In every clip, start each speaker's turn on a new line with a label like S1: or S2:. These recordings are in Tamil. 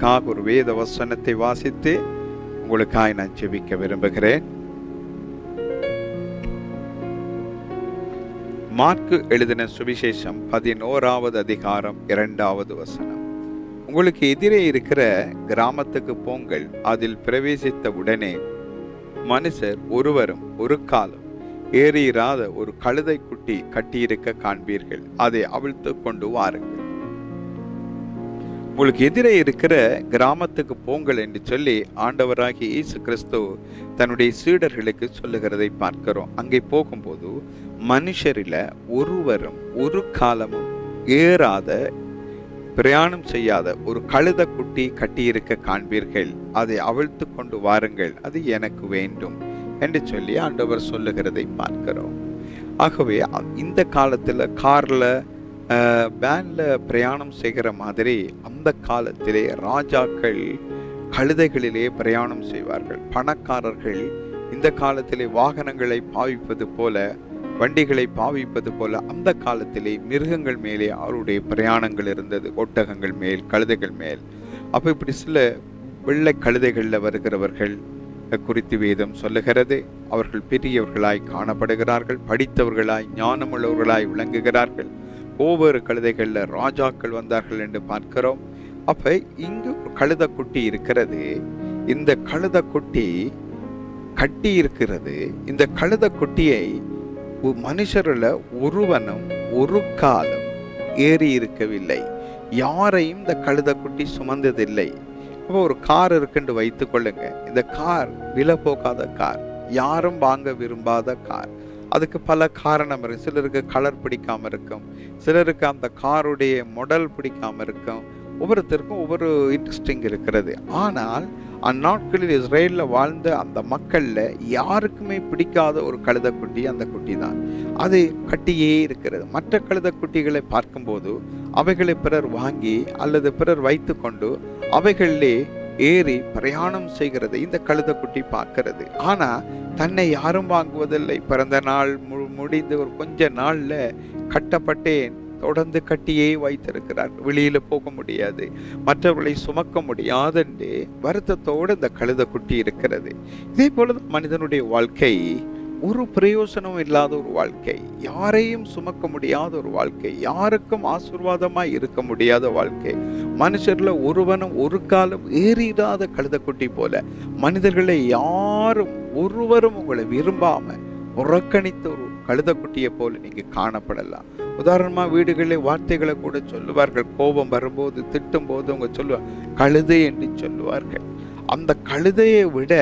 S1: உங்களுக்காக ஒரு வேத வசனத்தை வாசித்து உங்களுக்காக நான் ஜெபிக்க விரும்புகிறேன். மார்க்கு எழுதின சுவிசேஷம் பதினோராவது அதிகாரம் இரண்டாவது வசனம். உங்களுக்கு எதிரே இருக்கிற கிராமத்துக்கு போங்கள் அதில் பிரவேசித்த உடனே மனுஷர் ஒருவரும் ஒரு காலம் ஏறியிராத ஒரு கழுதை குட்டி கட்டியிருக்க காண்பீர்கள் அதை அவிழ்த்து கொண்டு வாருங்கள். உங்களுக்கு எதிரே இருக்கிற கிராமத்துக்கு போங்கள் என்று சொல்லி ஆண்டவராகி இயேசு கிறிஸ்து தன்னுடைய சீடர்களுக்கு சொல்லுகிறதை பார்க்கிறோம். அங்கே போகும்போது மனுஷரில் ஒருவரும் ஒரு காலமும் ஏறாத பிரயாணம் செய்யாத ஒரு கழுத குட்டி கட்டியிருக்க காண்பீர்கள். அதை அவிழ்த்து கொண்டு வாருங்கள் அது எனக்கு வேண்டும் என்று சொல்லி ஆண்டவர் சொல்லுகிறதை பார்க்கிறோம். ஆகவே அ- இந்த காலத்தில் காரில் வேனில் பிரயாணம் செய்கிற மாதிரி அந்த காலத்திலே ராஜாக்கள் கழுதைகளிலே பிரயாணம் செய்வார்கள். பணக்காரர்கள் இந்த காலத்திலே வாகனங்களை பாவிப்பது போல வண்டிகளை பாவிப்பது போல அந்த காலத்திலே மிருகங்கள் மேலே அவருடைய பிரயாணங்கள் இருந்தது. ஒட்டகங்கள் மேல் கழுதைகள் மேல். அப்போ இப்படி சில வெள்ளை கழுதைகளில் வருகிறவர்கள் குறித்து வேதம் சொல்லுகிறது. அவர்கள் பெரியவர்களாய் காணப்படுகிறார்கள் படித்தவர்களாய் ஞானமுள்ளவர்களாய் விளங்குகிறார்கள். ஒவ்வொரு கழுதைகளில் ராஜாக்கள் வந்தார்கள் என்று பார்க்கிறோம். அப்ப இங்கு கழுத குட்டி இருக்கிறது. இந்த கழுத குட்டி கட்டி இருக்கிறது. இந்த கழுத குட்டியை மனுஷரில் ஒருவனும் ஒரு காலம் ஏறி இருக்கவில்லை. யாரையும் இந்த கழுத குட்டி சுமந்ததில்லை. அப்போ ஒரு கார் இருக்குன்னு வைத்துக் கொள்ளுங்க. இந்த கார் விலை போகாத கார். யாரும் வாங்க விரும்பாத கார். அதுக்கு பல காரணம் இருக்கு. சிலருக்கு கலர் பிடிக்காம இருக்கும். சிலருக்கு அந்த காருடைய மொடல் பிடிக்காமல் இருக்கும். ஒவ்வொருத்தருக்கும் ஒவ்வொரு இன்ட்ரெஸ்டிங் இருக்கிறது. ஆனால் அந்நாட்களில் இஸ்ரேலில் வாழ்ந்த அந்த மக்களில் யாருக்குமே பிடிக்காத ஒரு கழுதக்குட்டி அந்த குட்டி தான். அது கட்டியே இருக்கிறது. மற்ற கழுதக்குட்டிகளை பார்க்கும்போது அவைகளை பிறர் வாங்கி அல்லது பிறர் வைத்துக்கொண்டு அவைகளிலே ஏறி பிரயாணம் செய்கிறது இந்த கழுதைக்குட்டி பார்க்கறது. பார்க்கிறது ஆனா தன்னை யாரும் வாங்குவதில்லை. பிறந்த நாள் மு- முடிந்து ஒரு கொஞ்ச நாள்ல கட்டப்பட்டேன். தொடர்ந்து கட்டியே வைத்திருக்கிறார். வெளியில போக முடியாது. மற்றவர்களை சுமக்க முடியாதென்று வருத்தத்தோடு இந்த கழுத குட்டி இருக்கிறது. இதே போலதான் மனிதனுடைய வாழ்க்கை. ஒரு பிரயோசனம் இல்லாத ஒரு வாழ்க்கை. யாரையும் சுமக்க முடியாத ஒரு வாழ்க்கை. யாருக்கும் ஆசீர்வாதமாக இருக்க முடியாத வாழ்க்கை. மனுஷரில் ஒருவனும் ஒரு காலம் ஏறிடாத கழுதக்குட்டி போல. மனிதர்களை யாரும் ஒருவரும் உங்களை விரும்பாமல் புறக்கணித்த ஒரு கழுதக்குட்டியை போல நீங்கள் காணப்படலாம். உதாரணமாக வீடுகளில் வார்த்தைகளை கூட சொல்லுவார்கள். கோபம் வரும்போது திட்டும் போது அவங்க சொல்லுவார் கழுதை என்று சொல்லுவார்கள். அந்த கழுதையை விட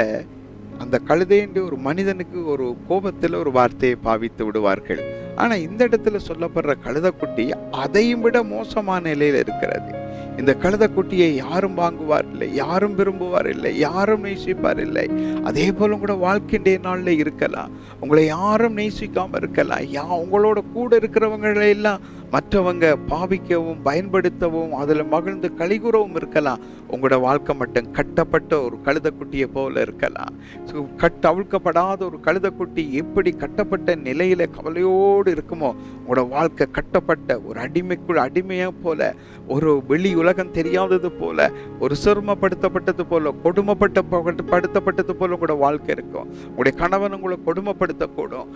S1: அந்த கழுதை என்று ஒரு மனிதனுக்கு ஒரு கோபத்தில் ஒரு வார்த்தையை பாவித்து விடுவார்கள். ஆனால் இந்த இடத்துல சொல்லப்படுற கழுதக்குட்டி அதையும் விட மோசமான நிலையில் இருக்கிறது. இந்த கழுதக்குட்டியை யாரும் வாங்குவார் இல்லை யாரும் விரும்புவார் இல்லை யாரும் நேசிப்பார் இல்லை அதே போல கூட வாழ்க்கையின்றைய நாளில் இருக்கலாம். உங்களை யாரும் நேசிக்காமல் இருக்கலாம். யா உங்களோட கூட இருக்கிறவங்களை எல்லாம் மற்றவங்க பாவிக்கவும் பயன்படுத்தவும் அதில் மகிழ்ந்து கலிகுறவும் இருக்கலாம். உங்களோட வாழ்க்கை மட்டும் கட்டப்பட்ட ஒரு கழுதக்குட்டியை போல இருக்கலாம். ஸோ கட் அவிழ்க்கப்படாத ஒரு கழுதக்குட்டி எப்படி கட்டப்பட்ட நிலையில் கவலையோடு இருக்குமோ உங்களோட வாழ்க்கை கட்டப்பட்ட ஒரு அடிமைக்குள் அடிமையாக போல ஒரு வெளி உலகம் தெரியாதது போல ஒரு சிரமப்படுத்தப்பட்டது போல கொடுமைப்பட்ட படுத்தப்பட்டது போல உங்களோட வாழ்க்கை இருக்கும். உங்களுடைய கணவன் உங்களை கொடுமைப்படுத்தக்கூடும்.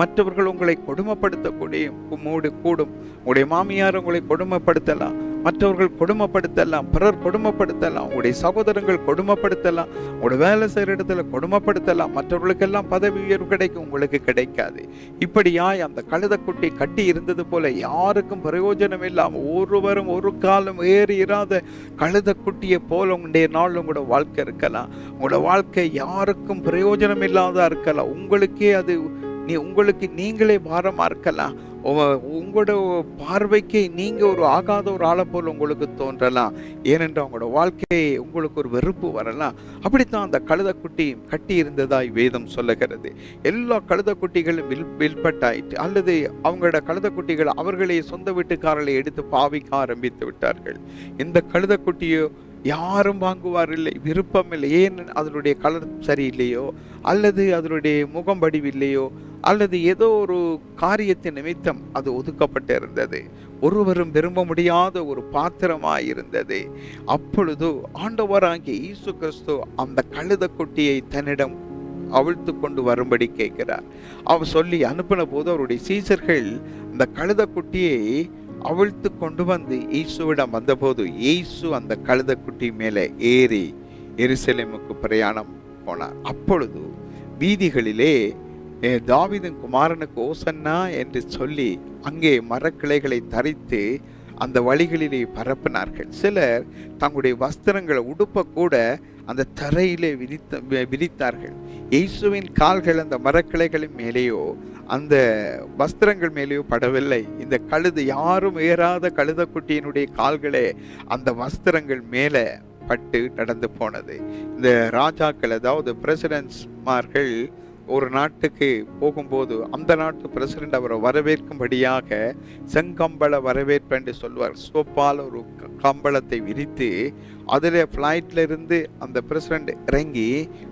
S1: மற்றவர்கள் உங்களை கொடுமைப்படுத்தக்கூடிய மூடு கூடும். உங்களுடைய மாமியார் உங்களை கொடுமைப்படுத்தலாம் மற்றவர்கள் கொடுமைப்படுத்தலாம் பிறர் கொடுமைப்படுத்தலாம் உங்களுடைய சகோதரங்கள் கொடுமைப்படுத்தலாம் உங்களோட வேலை செய்கிற இடத்துல கொடுமைப்படுத்தலாம் மற்றவர்களுக்கெல்லாம் பதவி உயர்வு கிடைக்கும் உங்களுக்கு கிடைக்காது. இப்படியாய் அந்த கழுதக்குட்டி கட்டி இருந்தது போல யாருக்கும் பிரயோஜனம் இல்லாமல் ஒருவரும் ஒரு காலம் ஏறி இராத கழுதக்குட்டியை போல உங்களுடைய நாள் உங்களோட வாழ்க்கை இருக்கலாம். உங்களோட வாழ்க்கை யாருக்கும் பிரயோஜனம் இல்லாத இருக்கலாம். உங்களுக்கே அது நீ உங்களுக்கு நீங்களே பாரமாக இருக்கலாம். உங்களோட பார்வைக்கு நீங்கள் ஒரு ஆகாத ஒரு ஆளை போல் உங்களுக்கு தோன்றலாம். ஏனென்றால் உங்களோட வாழ்க்கையை உங்களுக்கு ஒரு வெறுப்பு வரலாம். அப்படித்தான் அந்த கழுதக்குட்டி கட்டி இருந்ததாய் வேதம் சொல்லுகிறது. எல்லா கழுதக்குட்டிகளும் வில் வில்பட்டாயிற்று. அல்லது அவங்களோட கழுதக்குட்டிகள் அவர்களே சொந்த வீட்டுக்காரர்களை எடுத்து பாவிக்க ஆரம்பித்து விட்டார்கள். இந்த கழுதக்குட்டியோ யாரும் வாங்குவார் இல்லை விருப்பம் இல்லை ஏன் அதனுடைய கலர் சரியில்லையோ அல்லது அதனுடைய முகம் வடிவில்லையோ அல்லது ஏதோ ஒரு காரியத்தின் நிமித்தம் அது ஒதுக்கப்பட்டு இருந்தது ஒருவரும் விரும்ப முடியாத ஒரு பாத்திரமாய் இருந்தது அப்பொழுது ஆண்டவராகிய இயேசு கிறிஸ்து அந்த கழுத குட்டியை தன்னிடம் அவிழ்த்து கொண்டு வரும்படி கேட்கிறார். அவர் சொல்லி அனுப்பின போது அவருடைய சீசர்கள் அந்த கழுத குட்டியை அவிழ்த்து கொண்டு வந்து இயேசுவிடம் வந்தபோது இயேசு அந்த கழுதக்குட்டி மேலே ஏறி எருசலேமுக்கு பிரயாணம் போனார். அப்பொழுது வீதிகளிலே தாவிதன் குமாரனுக்கு ஓசன்னா? என்று சொல்லி அங்கே மரக்கிளைகளை தரித்து அந்த வழிகளிலே பரப்பினார்கள். சிலர் தங்களுடைய வஸ்திரங்களை உடுப்ப கூட அந்த தரையிலே விரித்த வி- விரித்தார்கள். இயேசுவின் கால்கள் அந்த மரக்கிளைகளின் மேலேயோ அந்த வஸ்திரங்கள் மேலேயோ படவில்லை. இந்த கழுது யாரும் ஏறாத கழுதக்குட்டியினுடைய கால்களே அந்த வஸ்திரங்கள் மேலே பட்டு நடந்து போனது. இந்த ராஜாக்கள் அதாவது பிரசிடென்ட்ஸ்மார்கள் ஒரு நாட்டுக்கு போகும்போது அந்த நாட்டு பிரசிடென்ட் அவரை வரவேற்கும்படியாக செங்கம்பள வரவேற்பு என்று சொல்வார். சோப்பால் ஒரு க- கம்பளத்தை விரித்து அதில் ஃப்ளைட்டில் இருந்து அந்த பிரசிடென்ட் இறங்கி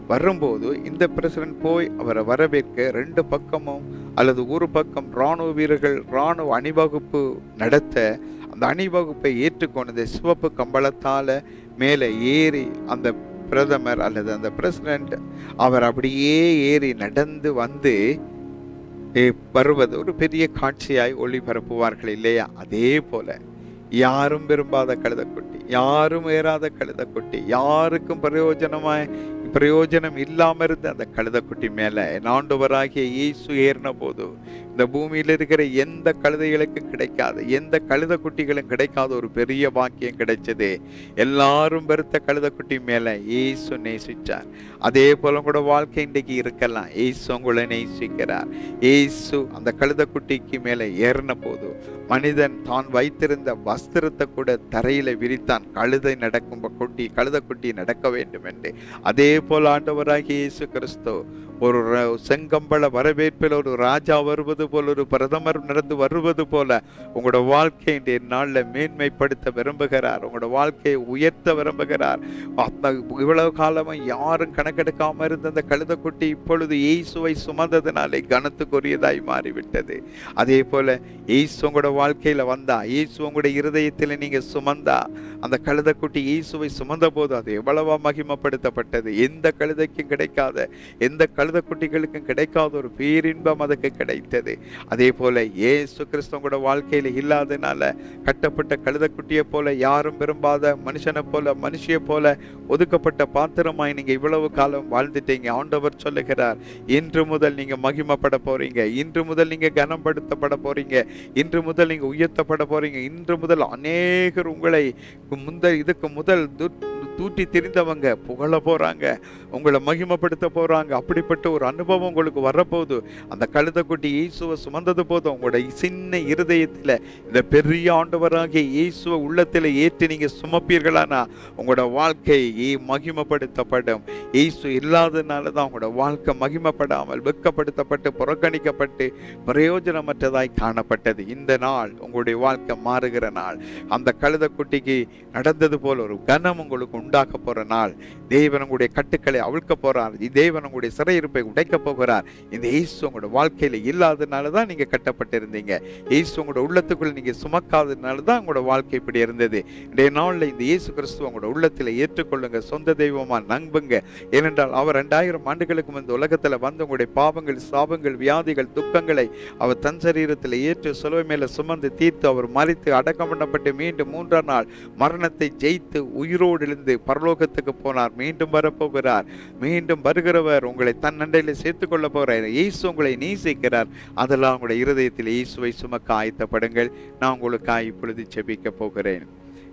S1: வரும்போது இந்த பிரசிடென்ட் போய் அவரை வரவேற்க ரெண்டு பக்கமும் அல்லது ஒரு பக்கம் இராணுவ வீரர்கள் இராணுவ அணிவகுப்பு நடத்த அந்த அணிவகுப்பை ஏற்றுக்கொண்டது சிவப்பு கம்பளத்தால் மேலே ஏறி அந்த பிரதமர் அல்லது அந்த பிரசிடென்ட் அவர் அப்படியே ஏறி நடந்து வந்து வருவது ஒரு பெரிய காட்சியாய் ஒளிபரப்புவார்கள் இல்லையா? அதே போல யாரும் விரும்பாத கழுதக்குட்டி யாரும் ஏறாத கழுதக்குட்டி யாருக்கும் பிரயோஜனமாய் பிரயோஜனம் இல்லாமல் இருந்த அந்த கழுதக்குட்டி மேலே. நாண்டவராகிய இயேசு ஏறின போது இந்த பூமியில் இருக்கிற எந்த கழுதைகளுக்கு கிடைக்காத எந்த கழுதக்குட்டிகளும் கிடைக்காத ஒரு பெரிய வாக்கியம் கிடைச்சது. எல்லாரும் பெருத்த கழுதக்குட்டி மேலே இயேசு நேசிச்சார். அதே போல கூட வாழ்க்கை இன்றைக்கு இருக்கலாம். இயேசு உங்களை நேசிக்கிறார். இயேசு அந்த கழுதக்குட்டிக்கு மேலே ஏறின போது மனிதன் தான் வைத்திருந்த வஸ்திரத்தை கூட தரையில் விரித்தான். கழுதை நடக்கும் குட்டி கழுதக்குட்டி நடக்க வேண்டும் என்று அதே போல ஆண்டவராகிய இயேசு கிறிஸ்து ஒரு ர- செங்கம்பள வரவேற்பில் ஒரு ராஜா வருவது போல் ஒரு பிரதமர் நடந்து வருவது போல உங்களோட வாழ்க்கையை இன்றைய நாளில் மேன்மைப்படுத்த விரும்புகிறார். உங்களோட வாழ்க்கையை உயர்த்த விரும்புகிறார். அந்த இவ்வளவு காலமாக யாரும் கணக்கெடுக்காமல் இருந்த அந்த கழுதக்குட்டி இப்பொழுது இயேசுவை சுமந்ததுனாலே கனத்துக்குரியதாய் மாறிவிட்டது. அதே போல இயேசு உங்களோட வாழ்க்கையில் வந்தா இயேசு உங்களுடைய இருதயத்தில் நீங்கள் சுமந்தா அந்த கழுதக்குட்டி இயேசுவை சுமந்த போது அது எவ்வளவா மகிமப்படுத்தப்பட்டது? எந்த கழுதைக்கும் கிடைக்காத எந்த கழுதக்குட்டிகளுக்கும் கிடைக்காத ஒரு பேரின்பம் அதுக்கு கிடைத்தது. அதே போல ஏசு கிறிஸ்தவங்களோட வாழ்க்கையில் இல்லாதனால கட்டப்பட்ட கழுதக்குட்டியை போல யாரும் விரும்பாத மனுஷனை போல மனுஷியை போல ஒதுக்கப்பட்ட பாத்திரமாய் நீங்க இவ்வளவு காலம் வாழ்ந்துட்டீங்க. ஆண்டவர் சொல்லுகிறார் இன்று முதல் நீங்க மகிமப்பட போறீங்க. இன்று முதல் நீங்க கனப்படுத்தப்பட போறீங்க. இன்று முதல் நீங்க உயர்த்தப்பட போறீங்க. இன்று முதல் அநேகர் உங்களை முந்த இதுக்கு முதல் து- தூட்டி திரிந்தவங்க புகழ போகிறாங்க உங்களை மகிமைப்படுத்த போகிறாங்க அப்படிப்பட்ட ஒரு அனுபவம் உங்களுக்கு வரப்போகுது. அந்த கழுதக்குட்டி இயேசுவை சுமந்தது போதும். உங்களோட சின்ன இருதயத்தில் இந்த பெரிய ஆண்டவராகிய இயேசுவை உள்ளத்தில் ஏற்றி நீங்கள் சுமப்பீர்களானா? உங்களோட வாழ்க்கை ஏ- மகிமைப்படுத்தப்படும். இயேசு இல்லாததுனால தான் உங்களோட வாழ்க்கை மகிமைப்படாமல் வெட்கப்படுத்தப்பட்டு புறக்கணிக்கப்பட்டு பிரயோஜனமற்றதாய் காணப்பட்டது. இந்த நாள் உங்களுடைய வாழ்க்கை மாறுகிற நாள். அந்த கழுதக்குட்டிக்கு நடந்தது போல ஒரு கனம் உங்களுக்கு உண்டாக்க போற நாள். தேவன் உங்களுடைய கட்டுக்களை அவிழ்க்க போகிறார் தேவன் உங்களுடைய சிறையிருப்பை உடைக்க போகிறார். இந்த இயேசு உங்களோட வாழ்க்கையில இல்லாததுனால தான் நீங்க கட்டப்பட்டிருந்தீங்க. இயேசு உங்களோட உள்ளத்துக்குள்ள நீங்க சுமக்காததுனால தான் உங்களோட வாழ்க்கை இப்படி இருந்தது. இன்றைய நாள்ல இந்த இயேசு கிறிஸ்துவ உங்களோட உள்ளத்துல ஏற்றுக்கொள்ளுங்க. சொந்த தெய்வமா நம்புங்க. ஏனென்றால் அவர் ரெண்டாயிரம் ஆண்டுகளுக்கு இந்த உலகத்துல வந்து உங்களுடைய பாவங்கள் சாபங்கள் வியாதிகள் துக்கங்களை அவர் தன் சரீரத்தில் ஏற்று சிலுவை மேலே சுமந்து தீர்த்து அவர் மறித்து அடக்கம் பண்ணப்பட்டு மீண்டும் மூன்றாம் நாள் மரணத்தை ஜெயித்து உயிரோடு எழுந்து பரலோகத்துக்கு போனார் மீண்டும் வரப்போகிறார் மீண்டும் வருகிறவர் உங்களை தன் நண்டையில் சேர்த்து கொள்ள போகிறார். இயேசு உங்களை நேசிக்கிறார். அதெல்லாம் உங்களுடைய இருதயத்தில் இயேசுவை சுமக்க ஆயத்தப்படுங்கள். நான் உங்களுக்காக இப்பொழுது செபிக்க போகிறேன்.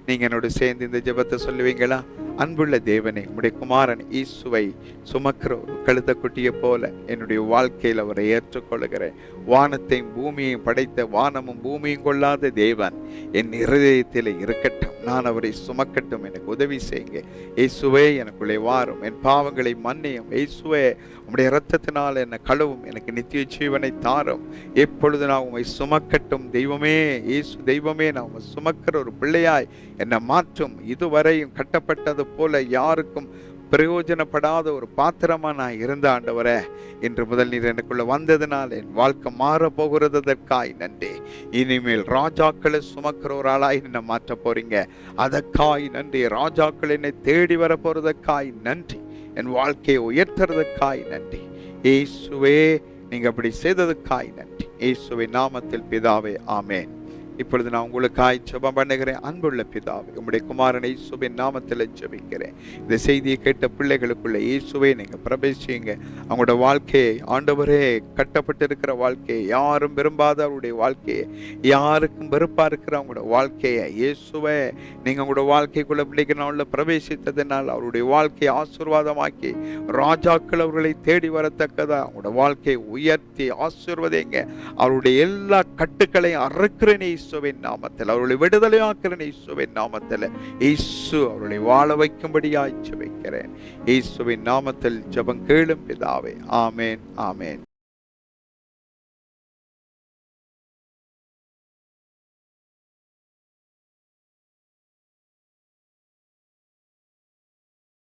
S1: நீங்க என்னோட சேர்ந்து இந்த ஜெபத்தை சொல்லுவீங்களா? அன்புள்ள தேவனே உம்முடைய குமாரன் ஈசுவை சுமக்கிற ஒரு கழுத குட்டியை போல என்னுடைய வாழ்க்கையில் அவரை ஏற்றுக்கொள்கிறேன் வானத்தையும் பூமியையும் படைத்த வானமும் பூமியும் கொள்ளாத தேவன் என் இருதயத்தில் இருக்கட்டும். நான் அவரை சுமக்கட்டும் எனக்கு உதவி செய்யுங்க. இயேசுவே எனக்குள்ளே வாரும். என் பாவங்களை மன்னியும். இயேசுவே உம்முடைய இரத்தத்தினால் என்னை கழுவும். எனக்கு நித்திய ஜீவனை தாரும். எப்பொழுது நான் உம்மை சுமக்கட்டும் தெய்வமே இயேசு தெய்வமே நான் உம்மை சுமக்கிற ஒரு பிள்ளையாய் என்னை மாற்றும். இதுவரையும் கட்டப்பட்டது போல யாருக்கும் பிரயோஜனப்படாத ஒரு பாத்திரமா நான் இருந்த ஆண்டவரே இன்று முதல் நீர் எனக்குள்ள வந்ததினால் என் வாழ்க்கை மாற போகிறதற்காய் நன்றி. இனிமேல் ராஜாக்களை சுமக்கிற ஒரு ஆளாய் என்ன மாற்ற போறீங்க. அதற்காய் நன்றி. ராஜாக்கள் என்னை தேடி வர போறதற்காய் நன்றி. என் வாழ்க்கையை உயர்த்துறதுக்காய் நன்றி. ஏசுவே நீங்க அப்படி செய்ததுக்காய் நன்றி. ஏசுவை நாமத்தில் பிதாவே ஆமேன். இப்பொழுது நான் உங்களுக்காய் ஜெபம் பண்ணுகிறேன். அன்புள்ள பிதாவை உங்களுடைய குமாரனை இயேசுவின் நாமத்தில் ஜெபிக்கிறேன். இந்த செய்தியை கேட்ட பிள்ளைகளுக்குள்ள இயேசுவை நீங்கள் பிரவேசிங்க அவங்களோட வாழ்க்கையை ஆண்டவரே கட்டப்பட்டிருக்கிற வாழ்க்கையை யாரும் விரும்பாத அவருடைய வாழ்க்கையை யாருக்கும் வெறுப்பாக இருக்கிற அவங்களோட வாழ்க்கையை இயேசுவை நீங்கள் உங்களோட வாழ்க்கைக்குள்ள பிள்ளைக்கு உள்ள பிரவேசித்ததினால் அவருடைய வாழ்க்கையை ஆசீர்வாதமாக்கி ராஜாக்கள் அவர்களை தேடி வரத்தக்கதா அவங்களோட வாழ்க்கையை உயர்த்தி ஆசீர்வதிங்க. அவருடைய எல்லா கட்டுக்களையும் அறுக்கிறேன் இயேசுவின் நாமத்தில். அவர்களை விடுதலையாக்குறேன் இயேசுவின் நாமத்தில். இயேசு அவர்களை வாழ வைக்கும்படியாய் ஜெபிக்கிறேன். இயேசுவின் நாமத்தில் ஜெபம் கேளும் பிதாவே. ஆமேன் ஆமேன்.